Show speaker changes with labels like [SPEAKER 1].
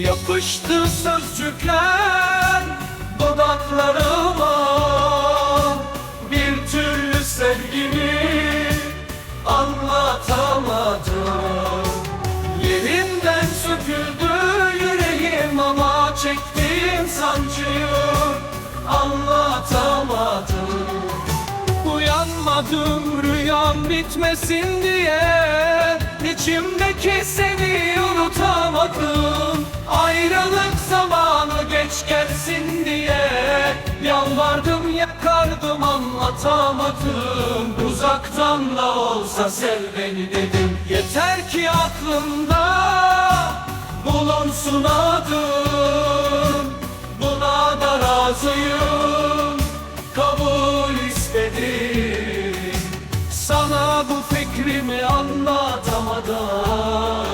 [SPEAKER 1] Yapıştı sözcükler dudaklarıma. Bir türlü sevgimi anlatamadım. Yerimden söküldü yüreğim ama çektiğim sancıyı anlatamadım. Uyanmadım rüyam bitmesin diye. İçimdeki seni unutamadım gelsin diye Yalvardım yakardım anlatamadım. Uzaktan da olsa sev beni dedim. Yeter ki aklımda bulunsun adım. Buna da razıyım kabul istedim. Sana bu fikrimi anlatamadım